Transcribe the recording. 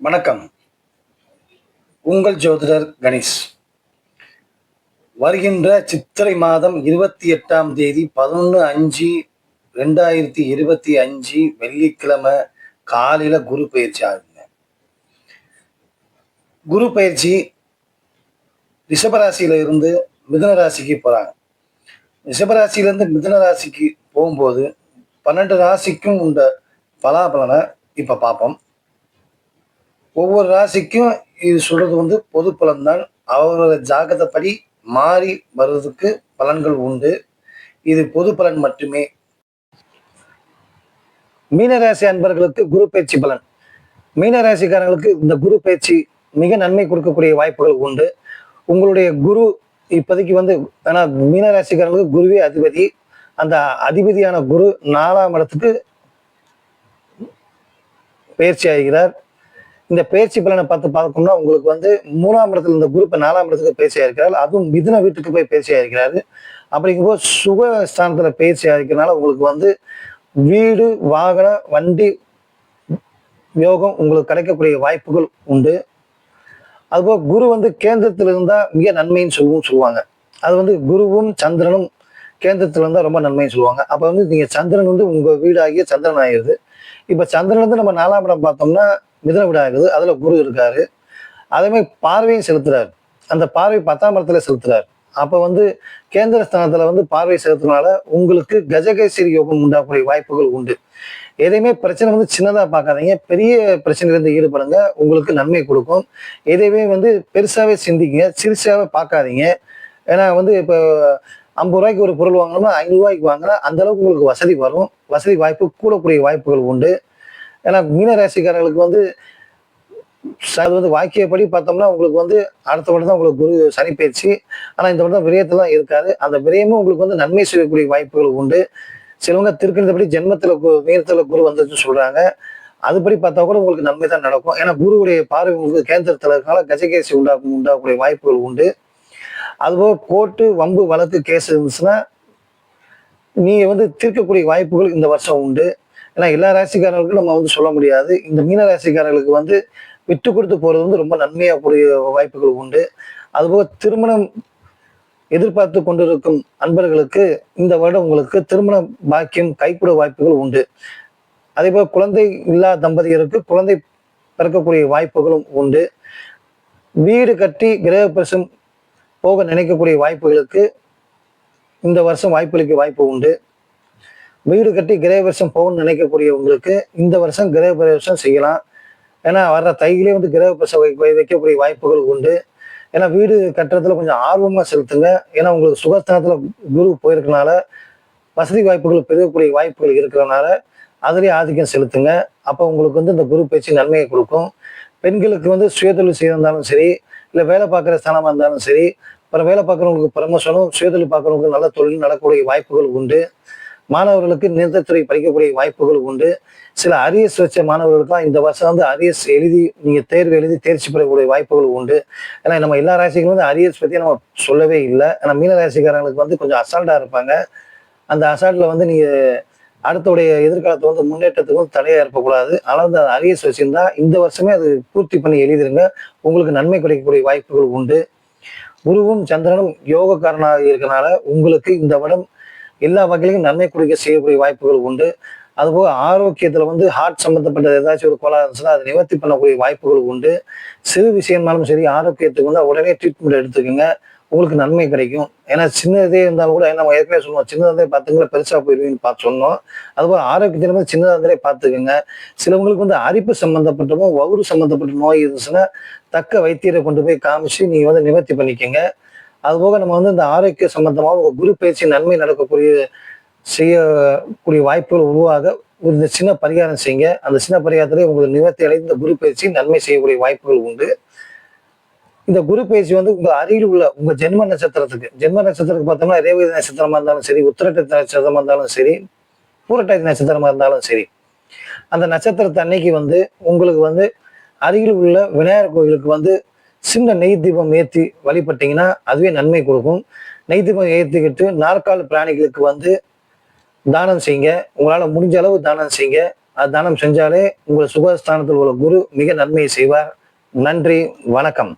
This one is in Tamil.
வணக்கம். உங்கள் ஜோதிடர் கணேஷ். வருகின்ற சித்திரை மாதம் இருபத்தி எட்டாம் தேதி பதினொன்று அஞ்சு ரெண்டாயிரத்தி இருபத்தி அஞ்சு வெள்ளிக்கிழமை காலையில் குரு பயிற்சி ஆகுங்க குரு பயிற்சி ரிஷபராசியில இருந்து மிதுன ராசிக்கு போகிறாங்க ரிஷபராசியிலேருந்து மிதுன ராசிக்கு போகும்போது பன்னெண்டு ராசிக்கும் உண்ட பலாபலனை இப்போ பார்ப்போம். ஒவ்வொரு ராசிக்கும் இது சொல்றது வந்து பொது பலன்தான். அவரோட ஜாககப்படி மாறி வர்றதுக்கு பலன்கள் உண்டு. இது பொது பலன் மட்டுமே. மீனராசி அன்பர்களுக்கு குரு பயிற்சி பலன். மீனராசிக்காரங்களுக்கு இந்த குரு பயிற்சி மிக நன்மை கொடுக்கக்கூடிய வாய்ப்புகள் உண்டு. உங்களுடைய குரு இப்போதைக்கு வந்து ஏன்னா மீனராசிக்காரங்களுக்கு குருவே அதிபதி. அந்த அதிபதியான குரு நாலாம் இடத்துக்கு பயிற்சி ஆகிறார். இந்த பயிற்சி பலனை பார்த்து பார்க்கணும்னா உங்களுக்கு வந்து மூணாம் இடத்துல இந்த குரூப் நாலாம் இடத்துக்கு பயிற்சி ஆயிருக்கிறார். அதுவும் மிதுன வீட்டுக்கு போய் பயிற்சி ஆயிருக்கிறாரு. அப்படிங்கும்போது சுக ஸ்தானத்தில் பயிற்சி ஆயிருக்கிறனால உங்களுக்கு வந்து வீடு வாகன வண்டி யோகம் உங்களுக்கு கிடைக்கக்கூடிய வாய்ப்புகள் உண்டு. அதுபோல் குரு வந்து கேந்திரத்தில் இருந்தால் மிக நன்மைன்னு சொல்லவும் சொல்லுவாங்க. அது வந்து குருவும் சந்திரனும் கேந்திரத்தில் இருந்தால் ரொம்ப நன்மைன்னு சொல்லுவாங்க. அப்போ வந்து நீங்கள் சந்திரன் வந்து உங்கள் வீடாகிய சந்திரன் ஆகிடுது இப்போ சந்திரன் வந்து நம்ம நாலாம் இடம் பார்த்தோம்னா மிதன வீடு இருக்குது அதில் குரு இருக்காரு. அதே மாதிரி பார்வையும் செலுத்துறாரு. அந்த பார்வை பத்தாம் இடத்துல செலுத்துறாரு. அப்போ வந்து கேந்திர ஸ்தானத்தில் வந்து பார்வை செலுத்துறதுனால உங்களுக்கு கஜகேசரி யோகம் உண்டாகக்கூடிய வாய்ப்புகள் உண்டு. எதையுமே பிரச்சனை வந்து சின்னதாக பார்க்காதீங்க. பெரிய பிரச்சனையிலேருந்து ஈடுபடுங்க. உங்களுக்கு நன்மை கொடுக்கும். எதையுமே வந்து பெருசாகவே சிந்திக்குங்க. சிறுசாகவே பார்க்காதீங்க. ஏன்னா வந்து இப்போ ஐம்பது ரூபாய்க்கு ஒரு பொருள் வாங்கணும்னா ஐநூறுரூவாய்க்கு வாங்கினா அந்த அளவுக்கு உங்களுக்கு வசதி வரும். வசதி வாய்ப்பு கூடக்கூடிய வாய்ப்புகள் உண்டு. ஏன்னா மீனராசிக்காரங்களுக்கு வந்து அது வந்து வாக்கியப்படி பார்த்தோம்னா உங்களுக்கு வந்து அடுத்த வருடம் தான் உங்களுக்கு குரு சனி பயிற்சி. ஆனால் இந்த வருடம் விரயத்தில் இருக்காது. அந்த விரயமும் உங்களுக்கு வந்து நன்மை செய்யக்கூடிய வாய்ப்புகள் உண்டு. சிலவங்க திருக்கிறதுபடி ஜென்மத்தில் மீனத்தில் குரு வந்துச்சுன்னு சொல்கிறாங்க அதுபடி பார்த்தா கூட உங்களுக்கு நன்மை தான் நடக்கும். ஏன்னா குருவுடைய பார்வை உங்களுக்கு கேந்திரத்தில் இருக்கனால கஜகேசி உண்டாகும் உண்டாகக்கூடிய வாய்ப்புகள் உண்டு. அதுபோக கோட்டு வம்பு வழக்கு கேஸ் இருந்துச்சுன்னா நீங்கள் வந்து தீர்க்கக்கூடிய வாய்ப்புகள் இந்த வருஷம் உண்டு. ஏன்னா எல்லா ராசிக்காரர்களுக்கும் நம்ம வந்து சொல்ல முடியாது. இந்த மீன ராசிக்காரர்களுக்கு வந்து விட்டு கொடுத்து போறது வந்து ரொம்ப நன்மையாக கூடிய வாய்ப்புகள் உண்டு. அதுபோக திருமணம் எதிர்பார்த்து கொண்டிருக்கும் அன்பர்களுக்கு இந்த வருடம் உங்களுக்கு திருமண பாக்கியம் கைக்கூட வாய்ப்புகள் உண்டு. அதே போல் குழந்தை இல்லா தம்பதியருக்கு குழந்தை பிறக்கக்கூடிய வாய்ப்புகளும் உண்டு. வீடு கட்டி கிரகப்பிரசம் போக நினைக்கக்கூடிய வாய்ப்புகளுக்கு இந்த வருஷம் வாய்ப்பளிக்க வாய்ப்பு உண்டு. வீடு கட்டி கிரகப்பிரசம் போகணும்னு நினைக்கக்கூடியவங்களுக்கு இந்த வருஷம் கிரகப்பிரவேசம் செய்யலாம். ஏன்னா வர்ற தைகளே வந்து கிரகப்பிரசம் வை- வைக்கக்கூடிய வாய்ப்புகள் உண்டு. ஏன்னா வீடு கட்டுறதுல கொஞ்சம் ஆர்வமாக செலுத்துங்க. ஏன்னா உங்களுக்கு சுகஸ்தானத்தில் குரு போயிருக்கனால வசதி வாய்ப்புகள் பெருகக்கூடிய வாய்ப்புகள் இருக்கிறனால அதுலேயும் ஆதிக்கம் செலுத்துங்க. அப்போ உங்களுக்கு வந்து இந்த குரு பயிற்சி நன்மையை கொடுக்கும். பெண்களுக்கு வந்து சுயதொழில் செய்திருந்தாலும் சரி இல்லை வேலை பார்க்குற ஸ்தானமாக இருந்தாலும் சரி அப்புறம் வேலை பார்க்குறவங்களுக்கு ப்ரமோஷனும் சுயதொழில் பார்க்குறவங்களுக்கு நல்ல தொழில் நடக்கக்கூடிய வாய்ப்புகள் உண்டு. மாணவர்களுக்கு நிறுத்தத்துறை படிக்கக்கூடிய வாய்ப்புகள் உண்டு. சில அரியஸ் வச்ச மாணவர்களுக்குலாம் இந்த வருஷம் வந்து அரியஸ் எழுதி நீங்கள் தேர்வு எழுதி தேர்ச்சி பெறக்கூடிய வாய்ப்புகள் உண்டு. ஏன்னா நம்ம எல்லா ராசிகளும் வந்து அரியஸ் பற்றி நம்ம சொல்லவே இல்லை. ஏன்னா மீன ராசிக்காரங்களுக்கு வந்து கொஞ்சம் அசால்ட்டாக இருப்பாங்க. அந்த அசால்ட்டில் வந்து நீங்கள் அடுத்தவுடைய எதிர்காலத்தை வந்து முன்னேற்றத்துக்கு வந்து தடையாக இருக்கக்கூடாது ஆனால் வந்து அரியஸ் வச்சிருந்தா இந்த வருஷமே அது பூர்த்தி பண்ணி எழுதிருங்க. உங்களுக்கு நன்மை கிடைக்கக்கூடிய வாய்ப்புகள் உண்டு. குருவும் சந்திரனும் யோகக்காரனாக இருக்கனால உங்களுக்கு இந்த வருடம் எல்லா வகையிலும் நன்மை குறிக்க செய்யக்கூடிய வாய்ப்புகள் உண்டு. அதுபோக ஆரோக்கியத்தில் வந்து ஹார்ட் சம்மந்தப்பட்டது ஏதாச்சும் ஒரு கோளாறு இருந்துச்சுன்னா அதை நிவர்த்தி பண்ணக்கூடிய வாய்ப்புகள் உண்டு. சிறு விஷயம்னாலும் சரி ஆரோக்கியத்துக்கு வந்து உடனே ட்ரீட்மெண்ட் எடுத்துக்கோங்க. உங்களுக்கு நன்மை கிடைக்கும். ஏன்னா சின்னதே இருந்தாலும் கூட நம்ம ஏற்கனவே சொல்லுவோம் சின்னதே பார்த்துங்களா பெருசாக போயிருவீங்கன்னு பார்த்து சொன்னோம். அதுபோல் ஆரோக்கியத்தில் வந்து சின்னதாக பார்த்துக்கோங்க. சிலவங்களுக்கு வந்து அரிப்பு சம்மந்தப்பட்டமோ வவுறு சம்மந்தப்பட்ட நோய் இருந்துச்சுன்னா தக்க வைத்தியரை கொண்டு போய் காமிச்சு நீங்கள் வந்து நிவர்த்தி பண்ணிக்கோங்க. அதுபோக நம்ம வந்து இந்த ஆரோக்கிய சம்பந்தமாக உங்கள் குரு பயிற்சி நன்மை நடக்கக்கூடிய செய்யக்கூடிய வாய்ப்புகள் உருவாக ஒரு இந்த சின்ன பரிகாரம் செய்யுங்க. அந்த சின்ன பரிகாரத்திலே உங்களுக்கு நிவர்த்தி அடைந்து இந்த குரு பயிற்சி நன்மை செய்யக்கூடிய வாய்ப்புகள் உண்டு. இந்த குரு பயிற்சி வந்து உங்க அருகில் உள்ள உங்க ஜென்ம நட்சத்திரத்துக்கு ஜென்ம நட்சத்திரத்துக்கு பார்த்தோம்னா ரேவதி நட்சத்திரமா இருந்தாலும் சரி உத்திரட்ட நட்சத்திரமா இருந்தாலும் சரி பூரட்டாதி நட்சத்திரமா இருந்தாலும் சரி அந்த நட்சத்திரத்தை அன்னைக்கு வந்து உங்களுக்கு வந்து அருகில் உள்ள விநாயகர் கோயிலுக்கு வந்து சின்ன நெய் தீபம் ஏற்றி வழிபட்டீங்கன்னா அதுவே நன்மை கொடுக்கும். நெய் தீபம் ஏற்றிக்கிட்டு நாற்கால பிராணிகளுக்கு வந்து தானம் செய்யுங்க. உங்களால் முடிஞ்ச அளவு தானம் செய்யுங்க. அது தானம் செஞ்சாலே உங்கள் சுகஸ்தானத்தில் உள்ள குரு மிக நன்மையை செய்வார். நன்றி வணக்கம்.